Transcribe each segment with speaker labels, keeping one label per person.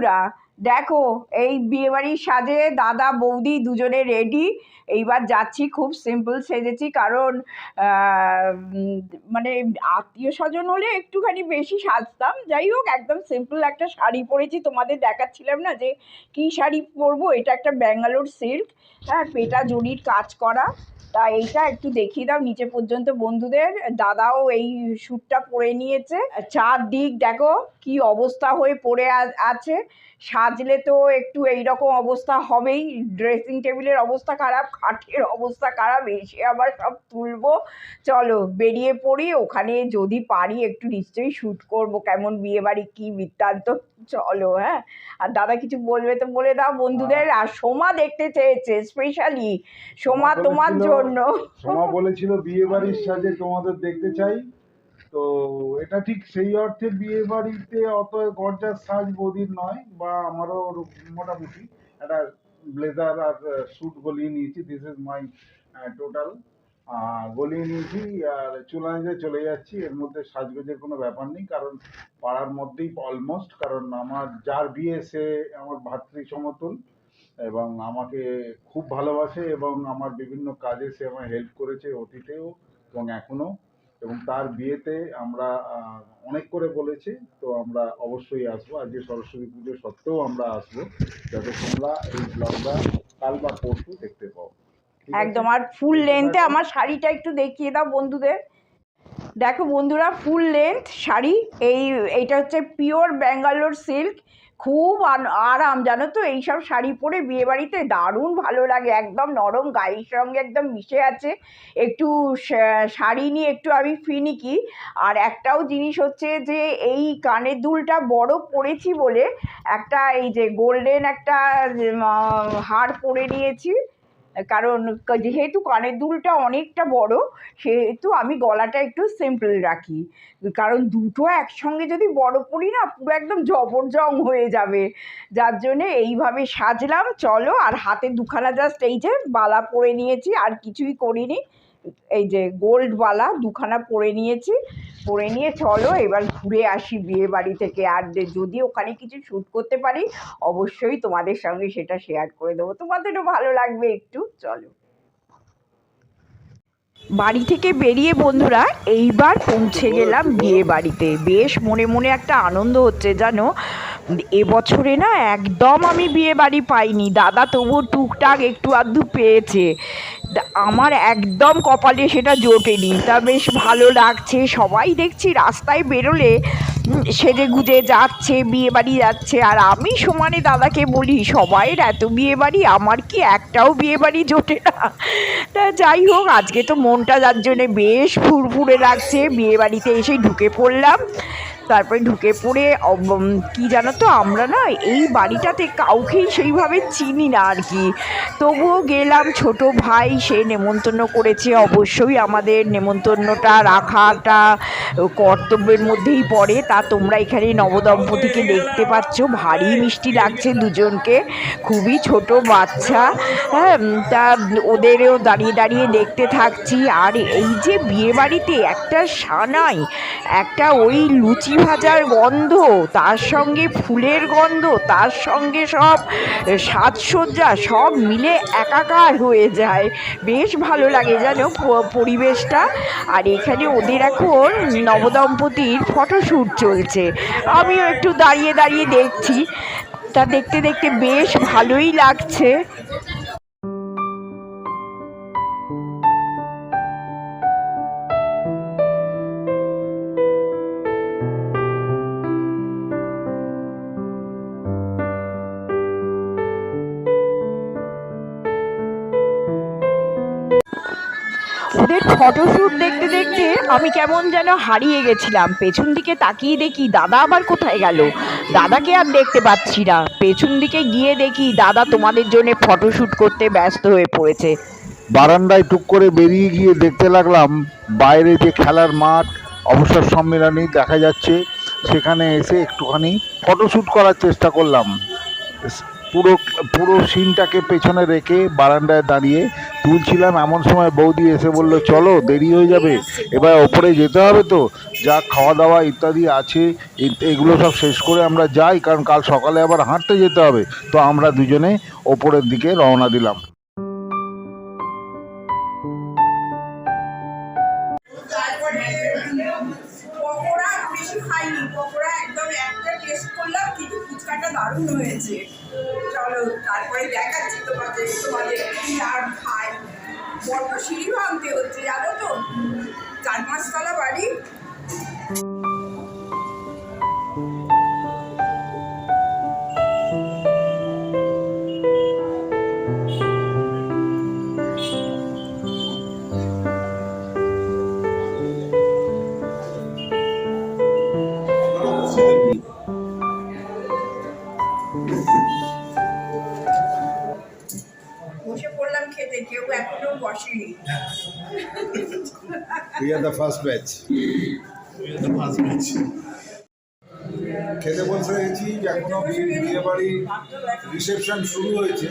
Speaker 1: বন্ধুরা, দেখো, এই বিয়েবাড়ির সাজে দাদা, বৌদি দুজনে রেডি এইবার যাচ্ছি খুব সিম্পল সেজেছি, কারণ মানে আত্মীয় স্বজন হলে একটুখানি বেশি সাজতাম। যাই হোক, একদম সিম্পল একটা শাড়ি পরেছি। তোমাদের দেখাচ্ছিলাম না যে কী শাড়ি পরবো? এটা একটা ব্যাঙ্গালোর সিল্ক হ্যাঁ পেটা জড়ির কাজ করা। তা এইটা একটু দেখিয়ে দাও, নিচে পর্যন্ত বন্ধুদের। দাদাও এই শ্যুটটা পরে নিয়েছে। চারদিক, দেখো কি অবস্থা হয়ে পড়ে আছে। সাজলে তো একটু এইরকম অবস্থা হবেই। ড্রেসিং টেবিলের অবস্থা খারাপ খাটের অবস্থা খারাপ এসে আবার সব তুলবো। চলো বেরিয়ে পড়ি। ওখানে যদি পারি একটু নিশ্চয়ই শ্যুট করব। কেমন বিয়ে বাড়ি কী বৃত্তান্ত। চলো হ্যাঁ। আর দাদা কিছু বলবে তো বলে দাও বন্ধুদের। আর সোমা দেখতে চেয়েছে স্পেশালি সোমা তোমার জন্য।
Speaker 2: সোমা বলেছিল বিয়ে বাড়ির সাজে তোমাদের দেখতে চাই। তো এটা ঠিক সেই অর্থে বিয়ে বাড়িতে অত গর্জার সাজ বৌদির নয়, বা আমারও মোটামুটি একটা ব্লেজার আর স্যুট গলিয়ে নিয়েছি দিস ইজ মাই টোটাল গলিয়ে নিয়েছি, আর চুলাঞ্জে চলে যাচ্ছি, এর মধ্যে সাজগোজের কোনো ব্যাপার নেই, কারণ পাড়ার মধ্যেই অলমোস্ট কারণ আমার যার বিয়ে সে আমার ভাতৃ সমতুল, এবং আমাকে খুব ভালোবাসে, এবং আমার বিভিন্ন কাজে সে আমায় হেল্প করেছে অতীতেও এবং এখনও এবং তার বিয়েতে আমরা অনেক করে বলেছি তো আমরা অবশ্যই আসব। আজকে সরস্বতী পুজো সত্ত্বেও আমরা আসব যাতে তোমরা এই ব্লগটা কাল বা পরশু দেখতে পাও।
Speaker 1: একদম আর ফুল লেন্থে আমার শাড়িটা একটু দেখিয়ে দাও বন্ধুদের। দেখো বন্ধুরা ফুল লেন্থ শাড়ি এই এইটা হচ্ছে পিওর ব্যাঙ্গালোর সিল্ক খুব আরাম, জানো তো? এইসব শাড়ি পরে বিয়েবাড়িতে দারুণ ভালো লাগে, একদম নরম, গায়ের সঙ্গে একদম মিশে আছে। একটু শাড়ি নিয়ে একটু আমি ফিনিকি। আর একটাও জিনিস হচ্ছে যে, এই কানের দুলটা বড় পরেছি বলে একটা এই যে গোল্ডেন একটা হার পরে নিয়েছি। কারণ যেহেতু কানের দুলটা অনেকটা বড়, সেহেতু আমি গলাটা একটু সিম্পল রাখি। কারণ দুটো একসঙ্গে যদি বড় পরি না, পুরো একদম জবরজং হয়ে যাবে। যার জন্যে এইভাবে সাজলাম, চলো, আর হাতে দুখানা জাস্ট এই যে বালা পরে নিয়েছি, আর কিছুই করিনি। এই যে গোল্ড বালা দুখানা পরে নিয়েছি। পরে নিয়ে চলো, এবার ঘুরে আসি বিয়ে বাড়ি থেকে। আর যদি ওখানে কিছু শ্যুট করতে পারি, অবশ্যই তোমাদের সঙ্গে সেটা শেয়ার করে দেবো। তোমাদেরও ভালো লাগবে একটু, চলো। বাড়ি থেকে বেরিয়ে বন্ধুরা, এইবার পৌঁছে গেলাম বিয়ে বাড়িতে। বেশ মনে মনে একটা আনন্দ হচ্ছে, জানো? এবছরে না, একদম আমি বিয়ে বাড়ি পাইনি। দাদা তবু টুকটাক একটু আধটু পেয়েছে। আমার একদম কপালে সেটা জোটেনি। তা বেশ ভালো লাগছে। সবাই দেখছি রাস্তায় বেরোলে সেজে গুজে যাচ্ছে বিয়ে বাড়ি যাচ্ছে। আর আমি সমানে দাদাকে বলি, সবাইয়ের এত বিয়ে বাড়ি আমার কি একটাও বিয়ে বাড়ি জোটে না? তা যাই হোক, আজকে তো মনটা যার জন্যে বেশ ফুরফুরে লাগছে। বিয়ে বাড়িতে এসে ঢুকে পড়লাম। তারপরে ঢুকে পড়ে কি জানো তো, আমরা না এই বাড়িটাতে কাউকেই সেইভাবে চিনি না আর কি। তবুও গেলাম, ছোট ভাই সে নেমন্তন্ন করেছে। অবশ্যই আমাদের নেমন্তন্নটা রাখাটা কর্তব্যের মধ্যেই পড়ে। তা তোমরা এখানে নবদম্পতিকে দেখতে পাচ্ছ। ভারী মিষ্টি লাগছে দুজনকে। খুবই ছোট বাচ্চা। হ্যাঁ তা ওদেরও দাঁড়িয়ে দাঁড়িয়ে দেখতে থাকছি। আর এই যে বিয়ে বাড়িতে একটা সানাই, একটা ওই লুচি ভাজার গন্ধ, তার সঙ্গে ফুলের গন্ধ, তার সঙ্গে সব সাজসজ্জা, সব মিলে একাকার হয়ে যায়। বেশ ভালো লাগে প- পরিবেশটা। আর এখানে ওদের এখন নবদম্পতির ফটোশ্যুট চলছে। আমিও একটু দাঁড়িয়ে দাঁড়িয়ে দেখছি। তা দেখতে দেখতে বেশ ভালোই লাগছে। ওদের ফটোশ্যুট দেখতে দেখতে আমি কেমন যেন হারিয়ে গেছিলাম। পেছন দিকে তাকিয়ে দেখি দাদা আবার কোথায় গেল? দাদাকে আর দেখতে পাচ্ছি না। পেছন দিকে গিয়ে দেখি দাদা তোমাদের জন্য ফটোশ্যুট করতে ব্যস্ত হয়ে পড়েছে।
Speaker 2: বারান্দায় টুক করে বেরিয়ে গিয়ে দেখতে লাগলাম, বাইরে যে খেলার মাঠ, অবসর সম্মেলনী দেখা যাচ্ছে। সেখানে এসে একটুখানি ফটোশ্যুট করার চেষ্টা করলাম। পুরো পুরো সিনটাকে পেছনে রেখে বারান্দায় দাঁড়িয়ে তুলছিলাম। এমন সময় বৌদি এসে বলল, চলো, দেরি হয়ে যাবে। এবার ওপরে যেতে হবে তো। যা খাওয়া দাওয়া ইত্যাদি আছে এগুলো সব শেষ করে আমরা যাই। কারণ কাল সকালে আবার হাঁটতে যেতে হবে। তো আমরা দুজনে ওপরের দিকে রওনা দিলাম।
Speaker 3: বড্ড সিঁড়ি ভাঙতে হচ্ছে জানো তো? চার পাঁচতলা বাড়ি। কেউ এখনও বসেনি।
Speaker 2: We are the first batch. খেতে বলতে গেছি এখনও বিয়ে বাড়ি রিসেপশন শুরু হয়েছে,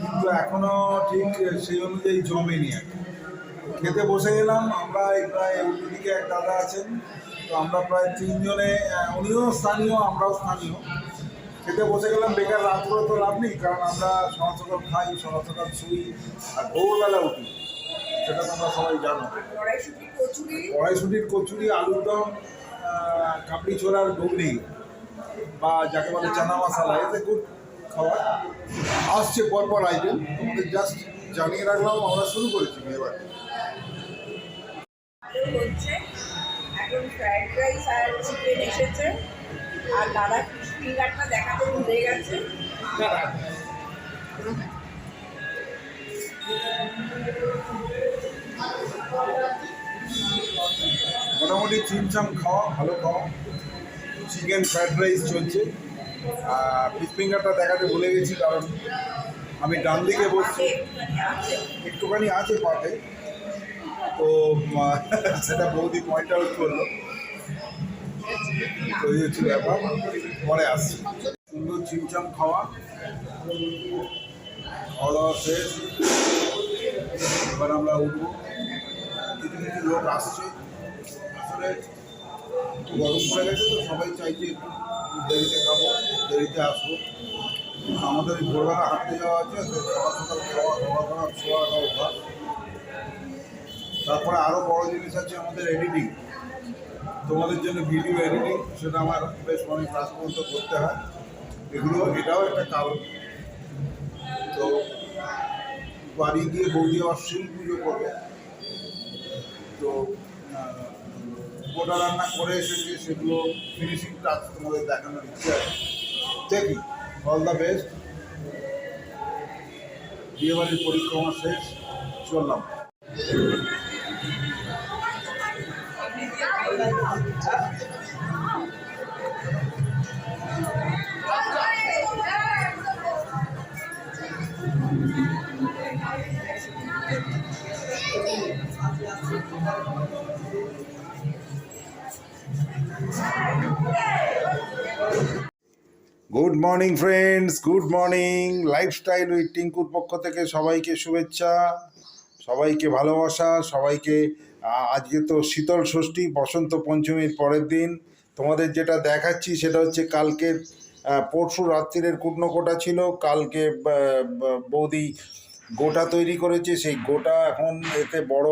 Speaker 2: কিন্তু এখনও ঠিক সেই অনুযায়ী জমেনি আর খেতে বসে গেলাম আমরা প্রায় ওদিকে এক দাদা আছেন, তো আমরা প্রায় তিনজনে উনিও স্থানীয়, আমরাও স্থানীয়। খেতে বসে গেলাম বেকার রাত করে তো লাভ নেই কারণ আমরা সকাল সকাল খাই সকাল সকাল শুই আর ভোরবেলা উঠি। সেটা তোমরা সবাই জানো।
Speaker 3: কচুরি?
Speaker 2: কড়াইশুটির কচুরি আলুর দম কাবলি ছোলার ঘুগনি বা যাকে বলে চানা মশলা এতে খুব খাবার আসছে পরপর আইটেম তোমাদের জাস্ট জানিয়ে রাখলাম আমরা শুরু করেছি এবার।
Speaker 3: এখন ফ্রাইড রাইস আর চিকেন এসেছে। আর দাদা ফিঙ্গারটা দেখাতে ভুলে গেছে।
Speaker 2: মোটামুটি চিমচাম খাওয়া, ভালো খাওয়া। চিকেন ফ্রাইড রাইস চলছে। আর ফিশ ফিঙ্গারটা দেখাতে ভুলে গেছি, কারণ আমি ডান দিকে বসছি।
Speaker 3: একটুখানি আছে
Speaker 2: পাতে। তো সেটা বৌদি পয়েন্ট আউট করল। এই হচ্ছে ব্যাপার পরে আসছি। সুন্দর চিমচাম খাওয়া। খাওয়া দাওয়া শেষ। এবার আমরা উঠবো। কিছু কিছু লোক আসছে। আসলে গরম পড়ে গেছে তো সবাই চাইছে একটু দেরিতে খাব, দেরিতে আসব। আমাদের ভোরবেলা হাঁটতে যাওয়া আছে সকাল সকাল খাওয়া খাওয়া খাওয়া শোয়া খাওয়া তারপরে আরও বড় জিনিস আছে আমাদের এডিটিং তোমাদের জন্য ভিডিও এডিটিং সেটা আমার বেশ অনেক কাজ পর্যন্ত করতে হয়। এগুলো, এটাও একটা কারণ। তো বাড়ি গিয়ে বৌদি আবার শিল পুজো করবে। তো গোটা রান্না করে এসেছে, সেগুলো ফিনিশিং টাচ তোমাদের দেখানোর ইচ্ছে আছে। দেখি অল দ্য বেস্ট বিয়েবাড়ির পরিক্রমা শেষ, চললাম। Good morning friends good morning lifestyle with টিঙ্কুর পক্ষ থেকে সবাইকে শুভেচ্ছা। সবাইকে ভালোবাসা, সবাইকে আজকে তো শীতল ষষ্ঠী, বসন্ত পঞ্চমীর পরের দিন। তোমাদের যেটা দেখাচ্ছি সেটা হচ্ছে কালকে পরশু রাত্রিরের কুটনোকোটা ছিল। কালকে বৌদি গোটা তৈরি করেছে। সেই গোটা এখন এতে বড়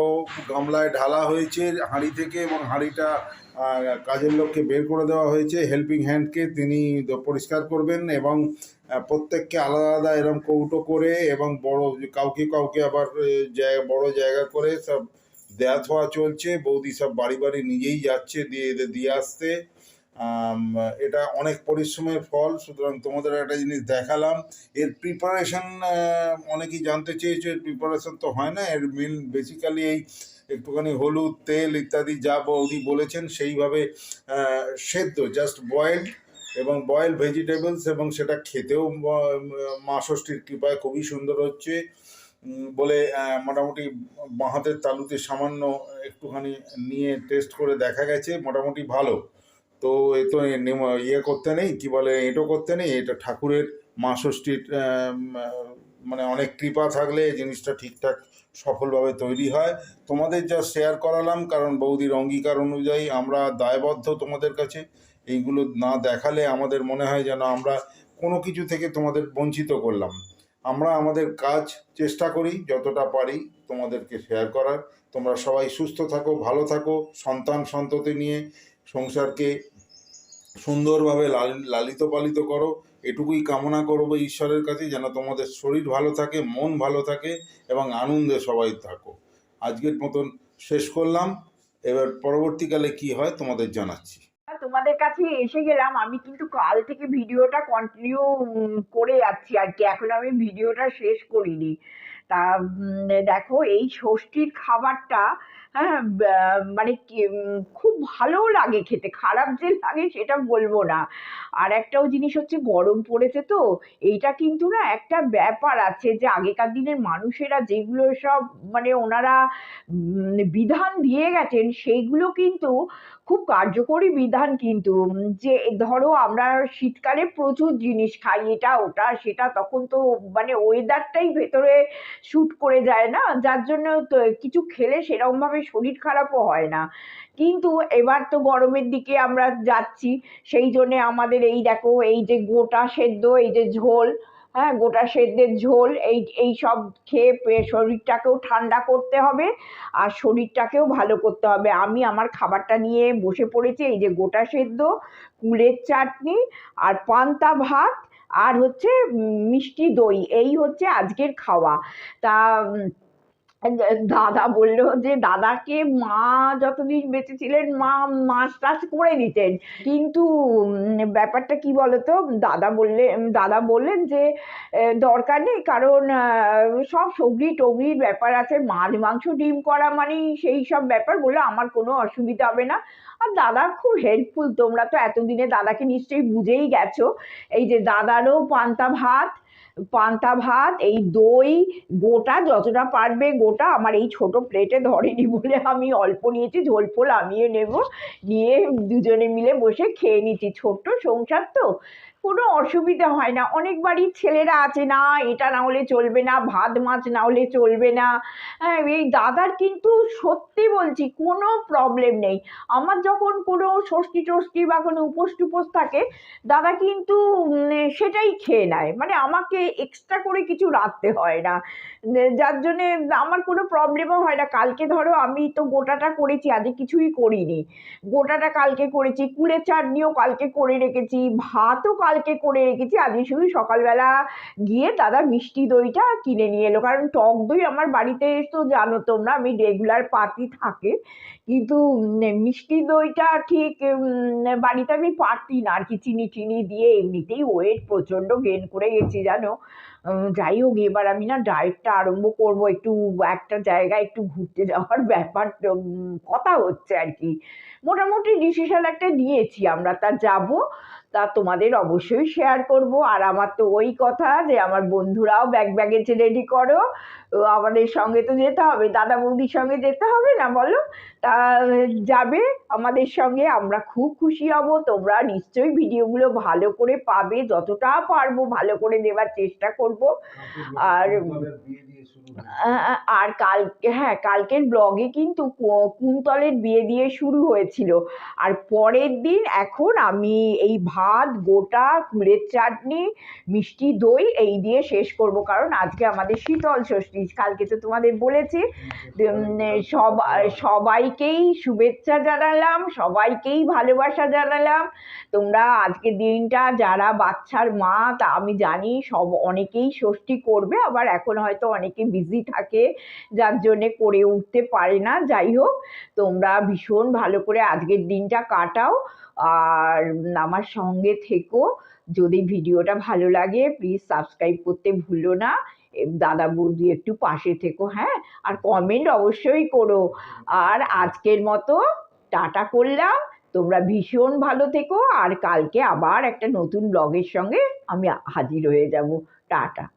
Speaker 2: গামলায় ঢালা হয়েছে হাঁড়ি থেকে এবং হাঁড়িটা কাজের লোককে বের করে দেওয়া হয়েছে। হেল্পিং হ্যান্ডকে তিনি পরিষ্কার করবেন এবং প্রত্যেককে আলাদা আলাদা এরম কৌটো করে এবং বড় কাউকে কাউকে আবার জায়গা, বড় জায়গা করে সব দেয়া থোয়া চলছে। বৌদি সব বাড়ি বাড়ি নিজেই যাচ্ছে দিয়ে এদের দিয়ে আসতে এটা অনেক পরিশ্রমের ফল। সুতরাং তোমাদের একটা জিনিস দেখালাম। এর প্রিপারেশন অনেকেই জানতে চেয়েছে, এর প্রিপারেশন তো হয় না। এর মেন বেসিক্যালি এই একটুখানি হলুদ, তেল ইত্যাদি যা বৌদি বলেছেন সেইভাবে সেদ্ধ জাস্ট বয়েলড এবং বয়েল ভেজিটেবলস এবং সেটা খেতেও ম- ষষ্ঠীর কৃপায় খুবই সুন্দর হচ্ছে। বলে মোটামুটি বাঁহাতের তালুতে সামান্য একটুখানি নিয়ে টেস্ট করে দেখা গেছে, মোটামুটি ভালো। তো এ তো ইয়ে করতে নেই, কি বলে, এঁটো করতে নেই, এটা ঠাকুরের মা ষষ্ঠীর মানে অনেক কৃপা থাকলে জিনিসটা ঠিকঠাক সফলভাবে তৈরি হয়। তোমাদের যা শেয়ার করালাম, কারণ বৌদির অঙ্গীকার অনুযায়ী আমরা দায়বদ্ধ তোমাদের কাছে। এইগুলো না দেখালে আমাদের মনে হয় যেন আমরা কোনো কিছু থেকে তোমাদের বঞ্চিত করলাম। আমরা আমাদের কাজ চেষ্টা করি যতটা পারি তোমাদেরকে শেয়ার করার। তোমরা সবাই সুস্থ থাকো, ভালো থাকো, সন্তান সন্ততি নিয়ে সংসারকে সুন্দরভাবে লাল- লালিত পালিত করো। এটুকুই কামনা করব ঈশ্বরের কাছে যেন তোমাদের শরীর ভালো থাকে, মন ভালো থাকে এবং আনন্দে সবাই থাকো। আজকের মতন শেষ করলাম। এবার পরবর্তীকালে কি হয় তোমাদের জানাচ্ছি।
Speaker 1: তোমাদের কাছে এসে গেলাম। আমি কিন্তু কাল থেকে ভিডিওটা কন্টিনিউ করে যাচ্ছি আর কি। এখন আমি ভিডিওটা শেষ করিনি। তা দেখো, এই ষষ্ঠীর খাবারটা হ্যাঁ মানে খুব ভালো লাগে খেতে, খারাপ যে লাগে সেটা বলব না। আর একটাও জিনিস হচ্ছে গরম পড়েছে তো, এইটা কিন্তু না একটা ব্যাপার আছে যে আগেকার দিনের মানুষেরা যেগুলো সব মানে ওনারা বিধান দিয়ে গেছেন সেইগুলো কিন্তু খুব কার্যকরী বিধান কিন্তু যে ধরো আমরা শীতকালে প্রচুর জিনিস খাই, এটা, ওটা, সেটা তখন তো মানে ওয়েদারটাই ভেতরে শ্যুট করে যায় না, যার জন্য কিছু খেলে সেরকমভাবে শরীর খারাপও হয় না। কিন্তু এবার তো গরমের দিকে আমরা যাচ্ছি, সেই জন্যে আমাদের এই দেখো, এই যে গোটা সেদ্ধ, এই যে ঝোল হ্যাঁ গোটা সেদ্ধের ঝোল, এই এই সব খেয়ে শরীরটাকেও ঠান্ডা করতে হবে আর শরীরটাকেও ভালো করতে হবে। আমি আমার খাবারটা নিয়ে বসে পড়েছি, এই যে গোটা সেদ্ধ, কুলের চাটনি আর পান্তা ভাত আর হচ্ছে মিষ্টি দই, এই হচ্ছে আজকের খাওয়া। তা দাদা বলল যে, দাদাকে মা যতদিন বেঁচে ছিলেন, মা মাছ টাছ করে দিতেন কিন্তু ব্যাপারটা কি বলতো? দাদা বললে, দাদা বললেন যে দরকার নেই, কারণ সব সবজি টবজির ব্যাপার আছে, মাছ, মাংস, ডিম করা মানেই সেই সব ব্যাপার বলে আমার কোনো অসুবিধা হবে না। আর দাদা খুব হেল্পফুল তোমরা তো এতদিনে দাদাকে নিশ্চয়ই বুঝেই গেছো। এই যে, দাদারও পান্তা ভাত পান্তা ভাত, এই দই, গোটা যতটা পারবে গোটা আমার এই ছোট প্লেটে ধরেনি বলে আমি অল্প নিয়েছি, ঝোল ফোল আমিও নেব। নিয়ে দুজনে মিলে বসে খেয়ে নিচ্ছি। ছোট্ট সংসার তো। কোনো অসুবিধা হয় না। অনেক বাড়ির ছেলেরা আছে, না, এটা না হলে চলবে না, ভাত, মাছ না হলে চলবে না। হ্যাঁ এই দাদার কিন্তু সত্যি বলছি কোনো প্রবলেম নেই। আমার যখন কোনো ষষ্ঠী টষ্ঠী বা কোনো উপোস টুপোস থাকে, দাদা কিন্তু সেটাই খেয়ে নেয়। মানে আমাকে এক্সট্রা করে কিছু রাখতে হয় না। যার জন্যে আমার কোনো প্রবলেমও হয় না। কালকে ধরো আমি তো গোটাটা করেছি আজকে কিছুই করিনি। গোটাটা কালকে করেছি, কুলের চাটনিও কালকে করে রেখেছি, ভাতও কালকে করে রেখেছি আজকে শুধু সকালবেলা গিয়ে দাদা মিষ্টি দইটা কিনে নিয়ে এলো। কারণ টক দই আমার বাড়িতে তো জানো তোমরা, আমি রেগুলার পাতি থাকে। কিন্তু মিষ্টি দইটা ঠিক বাড়িতে আমি পারতি না, আর কি চিনি টিনি দিয়ে এমনিতেই ওয়েট প্রচণ্ড গেন করে গেছি, জানো? যাই হোক, এবার আমি না ডায়েটটা আরম্ভ করব, একটু একটা জায়গায় একটু ঘুরতে যাওয়ার ব্যাপার কথা হচ্ছে আর কি। মোটামুটি ডিসিশন একটা নিয়েছি আমরা, তা যাব। তা তোমাদের অবশ্যই শেয়ার করব। আর আমার তো ওই কথা যে আমার বন্ধুরাও ব্যাগ ব্যাগেজ রেডি করো। আমাদের সঙ্গে তো যেতে হবে, দাদা বৌদির সঙ্গে যেতে হবে না বলো? তা যাবে আমাদের সঙ্গে, আমরা খুব খুশি হব, তোমরা নিশ্চয়ই ভিডিওগুলো ভালো করে পাবে, যতটা পারব ভালো করে দেওয়ার চেষ্টা করব। আর আর কাল হ্যাঁ কালকের ব্লগে কিন্তু কুন্তলের বিয়ে দিয়ে শুরু হয়েছিল। আর পরের দিন এখন আমি এই ভাত, গোটা, কুলের চাটনি, মিষ্টি, দই এই দিয়ে শেষ করব, কারণ আজকে আমাদের শীতল ষষ্ঠী। কালকে তো তোমাদের বলেছি সবাইকেই শুভেচ্ছা জানালাম সবাইকেই ভালোবাসা জানালাম। তোমরা আজকে দিনটা যারা বাচ্চার মা তা আমি জানি সব অনেকেই ষষ্ঠী করবে আবার এখন হয়তো অনেকে বিজি থাকে যার জন্যে করে উঠতে পারে না। যাই হোক তোমরা ভীষণ ভালো করে আজকের দিনটা কাটাও আর আমার সঙ্গে থেকো। যদি ভিডিওটা ভালো লাগে প্লিজ সাবস্ক্রাইব করতে ভুলো না। দাদা বৌদি একটু পাশে থেকো হ্যাঁ? আর কমেন্ট অবশ্যই করো। আর আজকের মতো টাটা করলাম। তোমরা ভীষণ ভালো থেকো। আর কালকে আবার একটা নতুন ব্লগের সঙ্গে আমি হাজির হয়ে যাব। টাটা।